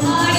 Lord.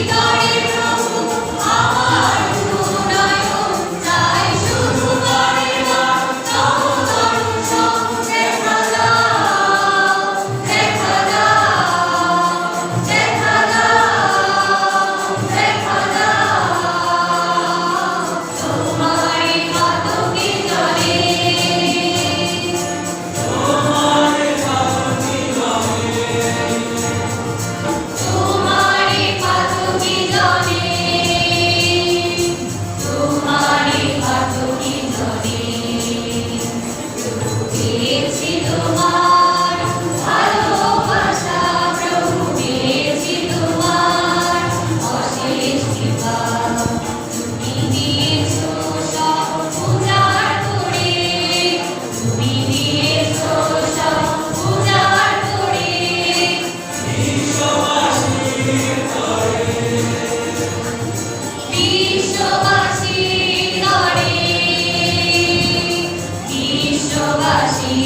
Amigo. বিশ্ববাসী